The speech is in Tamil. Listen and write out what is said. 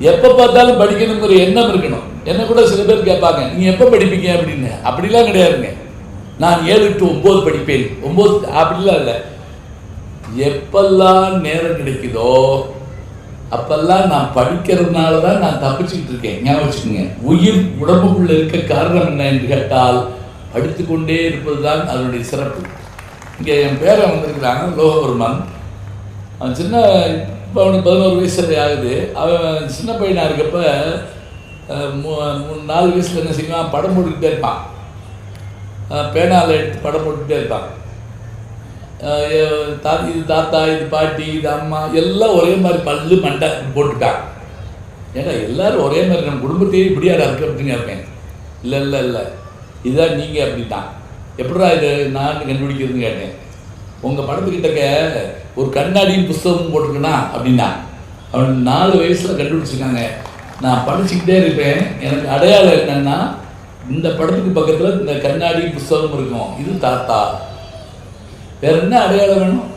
எப்போ பார்த்தாலும் படிக்கணுங்கிற எண்ணம் இருக்கணும். என்ன கூட சில பேர் கேட்பாங்க நீங்கள் எப்போ படிப்பீங்க? அப்படின்னு. அப்படிலாம் கிடையாதுங்க. நான் ஏழு டு ஒம்பது படிப்பேன். ஒம்பது அப்படிலாம் இல்லை. எப்பெல்லாம் நேரம் கிடைக்குதோ அப்பெல்லாம் நான் படிக்கிறதுனால தான் நான் தப்பிச்சுக்கிட்டு இருக்கேன். ஞாபகம் வச்சுக்கோங்க. உயிர் உடம்புக்குள்ள இருக்க காரணம் என்ன என்று கேட்டால் படித்துக்கொண்டே இருப்பது தான் அதனுடைய சிறப்பு. இங்கே என் பேரன் வந்திருக்கிறாங்க லோகவர்மன். அவன் சின்ன இப்போ அவனுக்கு பதினோரு வயசு ஆகுது. அவன் சின்ன பையனாக இருக்கப்ப மூணு நாலு வயசில் என்ன செய்வான்? படம் போட்டுக்கிட்டே இருப்பான். அஹ், பேனால எடுத்து படம் போட்டுக்கிட்டே இருப்பான். தா- இது தாத்தா இது பாட்டி இது அம்மா எல்லாம் ஒரே மாதிரி பல்லு மண்டை போட்டுட்டான். ஏன்னா எல்லாரும் ஒரே மாதிரி நம்ம குடும்பத்தையே இப்படியாடா இருக்க அப்படின்னு கேட்பேன் இல்லை இல்லை இல்லை. இதுதான் நீங்கள் அப்படின்ட்டான். எப்படிடா இது நான் கண்டுபிடிக்கிறதுன்னு கேட்டேன். உங்கள் படத்துக்கிட்டக்க ஒரு கண்ணாடியும் புஸ்தகமும் போட்டிருக்கனா அப்படின்னா அவன் நாலு வயசில் கண்டுபிடிச்சிருக்காங்க. நான் படிச்சுக்கிட்டே இருப்பேன். எனக்கு அடையாளம் என்னன்னா இந்த படத்துக்கு பக்கத்தில் இந்த கண்ணாடி புஸ்தகம் இருக்கும். இது தாத்தா. வேற என்ன அடையாளம் வேணும்?